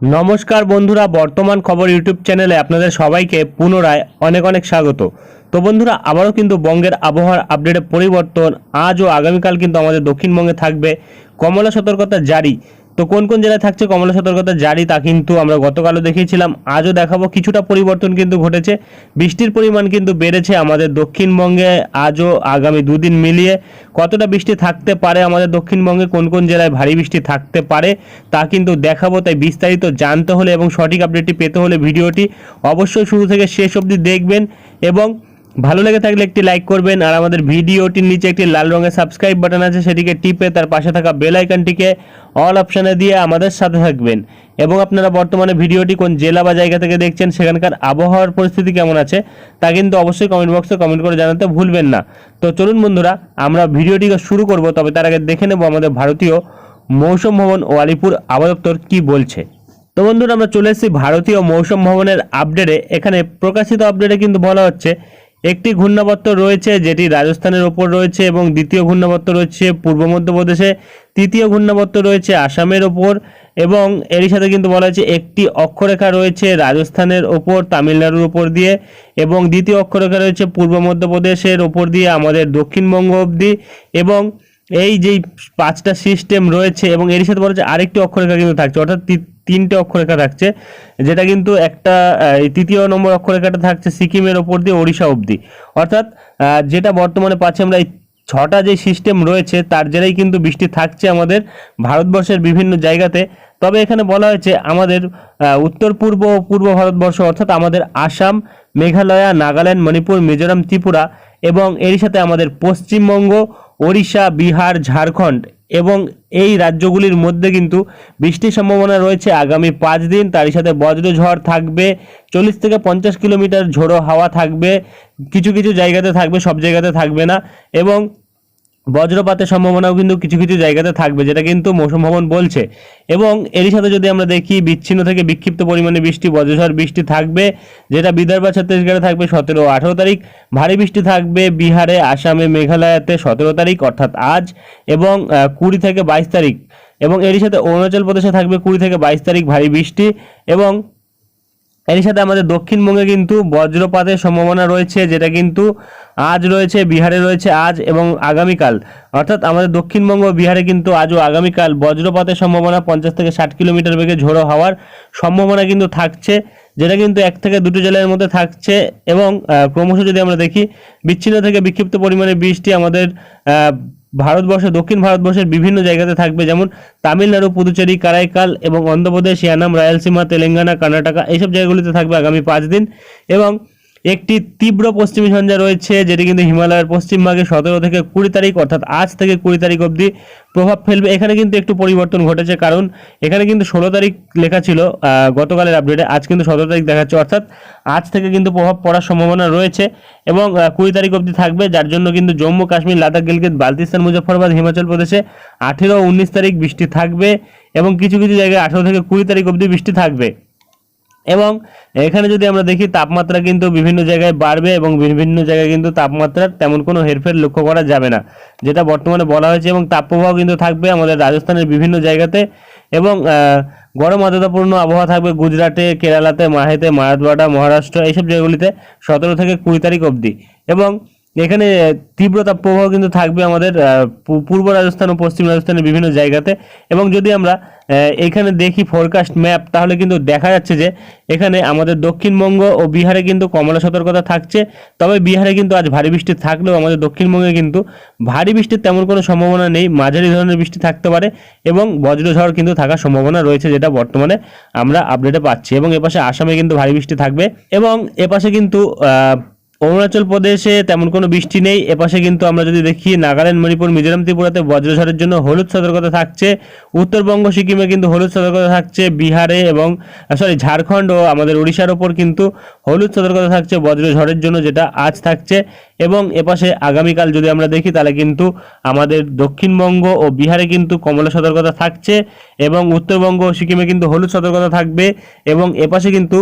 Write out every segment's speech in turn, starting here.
নমস্কার বন্ধুরা, বর্তমান খবর ইউটিউব চ্যানেলে আপনাদের সবাইকে পুনরায় অনেক অনেক স্বাগত। তো বন্ধুরা, আবারও কিন্তু বঙ্গের আবহাওয়ার আপডেটের পরিবর্তন আজ ও আগামীকাল কিন্তু আমাদের দক্ষিণবঙ্গে থাকবে। কমলা সতর্কতা জারি। তো কোন কোন জেলায় থাকছে কমলা সতর্কতা জারি তা কিন্তু আমরা গতকালও দেখিয়েছিলাম। আজও দেখাবো, কিছুটা পরিবর্তন কিন্তু ঘটেছে। বৃষ্টির পরিমাণ কিন্তু বেড়েছে আমাদের দক্ষিণবঙ্গে। আজও আগামী দুদিন মিলিয়ে কতটা বৃষ্টি থাকতে পারে আমাদের দক্ষিণবঙ্গে, কোন কোন জেলায় ভারী বৃষ্টি থাকতে পারে তা কিন্তু দেখাবো। তাই বিস্তারিত জানতে হলে এবং সঠিক আপডেটটি পেতে হলে ভিডিওটি অবশ্যই শুরু থেকে শেষ অবধি দেখবেন এবং ভালো লেগে থাকলে একটি লাইক করবেন আর আমাদের ভিডিওটির নিচে একটি লাল রঙের সাবস্ক্রাইব বাটন আছে, সেটিকে টিপে তার পাশে থাকা বেল আইকনটিকে অল অপশানে দিয়ে আমাদের সাথে থাকবেন। এবং আপনারা বর্তমানে ভিডিওটি কোন জেলা বা জায়গা থেকে দেখছেন, সেখানকার আবহাওয়ার পরিস্থিতি কেমন আছে, তা কিন্তু অবশ্যই কমেন্ট বক্সে কমেন্ট করে জানাতে ভুলবেন না। তো চলুন বন্ধুরা, আমরা ভিডিওটিকে শুরু করব, তবে তার আগে দেখে নেব আমাদের ভারতীয় মৌসুম ভবন ও আলিপুর আবহাওয়া দপ্তর কী বলছে। তো বন্ধুরা, আমরা চলে এসেছি ভারতীয় মৌসুম ভবনের আপডেটে এখানে প্রকাশিত আপডেটে কিন্তু বলা হচ্ছে একটি ঘূর্ণাবর্ত রয়েছে যেটি রাজস্থানের ওপর রয়েছে এবং দ্বিতীয় ঘূর্ণাবর্ত রয়েছে পূর্ব মধ্যপ্রদেশে, তৃতীয় ঘূর্ণাবর্ত রয়েছে আসামের ওপর এবং এরই সাথে কিন্তু বলা হয়েছে একটি অক্ষরেখা রয়েছে রাজস্থানের ওপর, তামিলনাড়ুর ওপর দিয়ে এবং দ্বিতীয় অক্ষরেখা রয়েছে পূর্ব মধ্যপ্রদেশের ওপর দিয়ে আমাদের দক্ষিণবঙ্গ অবধি এবং এই যেই পাঁচটা সিস্টেম রয়েছে এবং এর সাথে বলা হচ্ছে আরেকটি অক্ষরেখা কিন্তু থাকছে। অর্থাৎ তিনটে অক্ষরেখা থাকছে, যেটা কিন্তু একটা তৃতীয় নম্বর অক্ষরেখাটা থাকছে সিকিমের ওপর দিয়ে ওড়িশা অবধি। অর্থাৎ যেটা বর্তমানে পাচ্ছি আমরা এই ছটা যে সিস্টেম রয়েছে, তার জেরেই কিন্তু বৃষ্টি থাকছে আমাদের ভারতবর্ষের বিভিন্ন জায়গাতে। তবে এখানে বলা হয়েছে, আমাদের উত্তর পূর্ব ও পূর্ব ভারতবর্ষ, অর্থাৎ আমাদের আসাম, মেঘালয়া, নাগাল্যান্ড, মণিপুর, মিজোরাম, ত্রিপুরা এবং এরই সাথে আমাদের পশ্চিমবঙ্গ, ওড়িশা, বিহার, ঝাড়খণ্ড এবং এই রাজ্যগুলির মধ্যে কিন্তু বৃষ্টির সম্ভাবনা রয়েছে আগামী পাঁচ দিন। তারই সাথে বজ্রঝড় থাকবে, চল্লিশ থেকে পঞ্চাশ কিলোমিটার ঝোড়ো হাওয়া থাকবে, কিছু কিছু জায়গাতে থাকবে, সব জায়গাতে থাকবে না। এবং বজ্রপাতের সম্ভাবনাও কিন্তু কিছু কিছু জায়গাতে থাকবে, যেটা কিন্তু মৌসুম ভবন বলছে। এবং এরই সাথে যদি আমরা দেখি, বিচ্ছিন্ন থেকে বিক্ষিপ্ত পরিমাণে বৃষ্টি, বজ্রঝড় বৃষ্টি থাকবে, যেটা বিদর্ভ, ছত্তিশগড়ে থাকবে সতেরো আঠেরো তারিখ। ভারী বৃষ্টি থাকবে বিহারে, আসামে, মেঘালয়াতে সতেরো তারিখ, অর্থাৎ আজ, এবং কুড়ি থেকে বাইশ তারিখ। এবং এরই সাথে অরুণাচল প্রদেশে থাকবে কুড়ি থেকে বাইশ তারিখ ভারী বৃষ্টি, এবং এর সাথে আমাদের দক্ষিণবঙ্গে কিন্তু বজ্রপাতের সম্ভাবনা রয়েছে, যেটা কিন্তু আজ রয়েছে, বিহারে রয়েছে আজ এবং আগামীকাল। অর্থাৎ আমাদের দক্ষিণবঙ্গ বিহারে কিন্তু আজ ও আগামীকাল বজ্রপাতের সম্ভাবনা পঞ্চাশ থেকে ষাট কিলোমিটার বেগে ঝোড়ো হওয়ার সম্ভাবনা কিন্তু থাকছে, যেটা কিন্তু এক থেকে দুটো জেলার মধ্যে থাকছে এবং ক্রমশ যদি আমরা দেখি, বিচ্ছিন্ন থেকে বিক্ষিপ্ত পরিমাণে বৃষ্টি আমাদের ভারতবর্ষ, দক্ষিণ ভারতবর্ষের বিভিন্ন জায়গাতে থাকবে, যেমন তামিলনাড়ু, পুদুচেরি, কারাইকাল এবং অন্ধ্রপ্রদেশ ইয়ানাম রায়ালসীমা, তেলেঙ্গানা, কর্ণাটকা, এইসব জায়গাগুলিতে থাকবে আগামী পাঁচ দিন এবং একটি তীব্র পশ্চিমী ঝঞ্ঝা রয়েছে, যেটি কিন্তু হিমালয়ের পশ্চিমভাগে সতেরো থেকে কুড়ি তারিখ, অর্থাৎ আজ থেকে কুড়ি তারিখ অবধি প্রভাব ফেলবে। এখানে কিন্তু একটু পরিবর্তন ঘটেছে, কারণ এখানে কিন্তু ষোলো তারিখ লেখা ছিল গতকালের আপডেটে আজ কিন্তু সতেরো তারিখ দেখাচ্ছে, অর্থাৎ আজ থেকে কিন্তু প্রভাব পড়ার সম্ভাবনা রয়েছে এবং কুড়ি তারিখ অবধি থাকবে, যার জন্য কিন্তু জম্মু, কাশ্মীর, লাদাখ, গিলগিত বালতিস্তান মুজফরবাদ হিমাচল প্রদেশে আঠেরো উনিশ তারিখ বৃষ্টি থাকবে এবং কিছু কিছু জায়গায় আঠেরো থেকে কুড়ি তারিখ অবধি বৃষ্টি থাকবে। এবং এখানে যদি আমরা দেখি তাপমাত্রা কিন্তু বিভিন্ন জায়গায় বাড়বে এবং বিভিন্ন জায়গায় কিন্তু তাপমাত্রার তেমন কোনো হেরফের লক্ষ্য করা যাবে না। যেটা বর্তমানে বলা হয়েছে এবং তাপপ্রবাহ কিন্তু থাকবে আমাদের রাজস্থানের বিভিন্ন জায়গাতে এবং গরম আর্দ্রতাপূর্ণ আবহাওয়া থাকবে গুজরাটে, কেরালাতে, মাহেতে, মারাঠওয়াড়া, মহারাষ্ট্র, এইসব জায়গাগুলিতে সতেরো থেকে কুড়ি তারিখ অবধি। এবং এখানে তীব্র তাপপ্রবাহ কিন্তু থাকবে আমাদের পূর্ব রাজস্থান ও পশ্চিম রাজস্থানের বিভিন্ন জায়গাতে। এবং যদি আমরা এখানে দেখি ফোরকাস্ট ম্যাপ তাহলে কিন্তু দেখা যাচ্ছে যে এখানে আমাদের দক্ষিণবঙ্গ ও বিহারে কিন্তু কমলা সতর্কতা থাকছে। তবে বিহারে কিন্তু আজ ভারী বৃষ্টি থাকলেও আমাদের দক্ষিণবঙ্গে কিন্তু ভারী বৃষ্টির তেমন কোনো সম্ভাবনা নেই। মাঝারি ধরনের বৃষ্টি থাকতে পারে এবং বজ্রঝড় কিন্তু থাকার সম্ভাবনা রয়েছে যেটা বর্তমানে আমরা আপডেটে পাচ্ছি। এবং এপাশে আসামে কিন্তু ভারী বৃষ্টি থাকবে। এবং এপাশে কিন্তু অরুণাচল প্রদেশে তেমন কোনো বৃষ্টি নেই। এপাশে কিন্তু আমরা যদি দেখি, নাগাল্যান্ড, মণিপুর, মিজোরাম, ত্রিপুরাতে বজ্রঝড়ের জন্য হলুদ সতর্কতা থাকছে। উত্তরবঙ্গ, সিকিমে কিন্তু হলুদ সতর্কতা থাকছে। বিহারে এবং সরি ঝাড়খণ্ড ও আমাদের উড়িষ্যার ওপর কিন্তু হলুদ সতর্কতা থাকছে বজ্রঝড়ের জন্য যেটা আজ থাকছে। এবং এপাশে আগামীকাল যদি আমরা দেখি, তাহলে কিন্তু আমাদের দক্ষিণবঙ্গ ও বিহারে কিন্তু কমলা সতর্কতা থাকছে এবং উত্তরবঙ্গ ও সিকিমে কিন্তু হলুদ সতর্কতা থাকবে। এবং এপাশে কিন্তু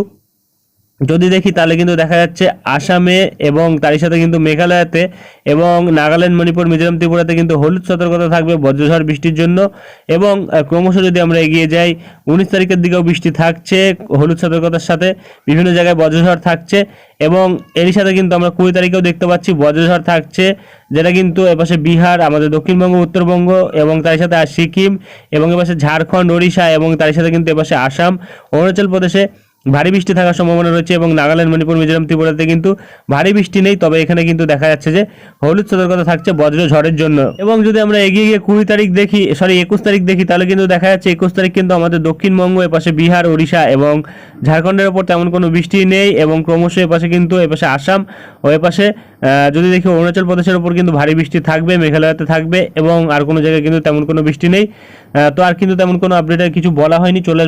যদি দেখি, তাহলে কিন্তু দেখা যাচ্ছে আসামে এবং তারই সাথে কিন্তু মেঘালয়তে এবং নাগাল্যান্ড, মণিপুর, মিজোরাম, ত্রিপুরাতে কিন্তু হলুদ সতর্কতা থাকবে, বজ্রঝড়, বৃষ্টির জন্য। এবং ক্রমশ যদি আমরা এগিয়ে যাই, উনিশ তারিখের দিকেও বৃষ্টি থাকছে, হলুদ সতর্কতার সাথে বিভিন্ন জায়গায় বজ্রঝড় থাকছে। এবং এরই সাথে কিন্তু আমরা কুড়ি তারিখেও দেখতে পাচ্ছি বজ্রঝড় থাকছে, যেটা কিন্তু এপাশে বিহার, আমাদের দক্ষিণবঙ্গ, উত্তরবঙ্গ এবং তার সাথে সিকিম এবং এপাশে ঝাড়খণ্ড, ওড়িশা এবং তার সাথে কিন্তু এপাশে আসাম। অরুণাচল প্রদেশে ভারী বৃষ্টি থাকার সম্ভাবনা রয়েছে এবং নাগাল্যান্ড, মণিপুর, মিজোরাম, ত্রিপুরাতে কিন্তু ভারী বৃষ্টি নেই। তবে এখানে কিন্তু দেখা যাচ্ছে যে হলুদ সতর্কতা থাকছে বজ্র ঝড়ের জন্য। এবং যদি আমরা এগিয়ে গিয়ে কুড়ি তারিখ দেখি সরি একুশ তারিখ দেখি, তাহলে কিন্তু দেখা যাচ্ছে একুশ তারিখ কিন্তু আমাদের দক্ষিণবঙ্গ, এপাশে বিহার, ওড়িশা এবং ঝাড়খণ্ডের ওপর তেমন কোনো বৃষ্টি নেই এবং ক্রমশ এপাশে কিন্তু এপাশে আসাম ও এপাশে যদি দেখি অরুণাচল প্রদেশের ওপর কিন্তু ভারী বৃষ্টি থাকবে, মেঘালয়তে থাকবে এবং আর কোনো জায়গায় কিন্তু তেমন কোনো বৃষ্টি নেই। তো আর কিন্তু তেমন কোনো আপডেটের কিছু বলা হয়নি। চলে আসব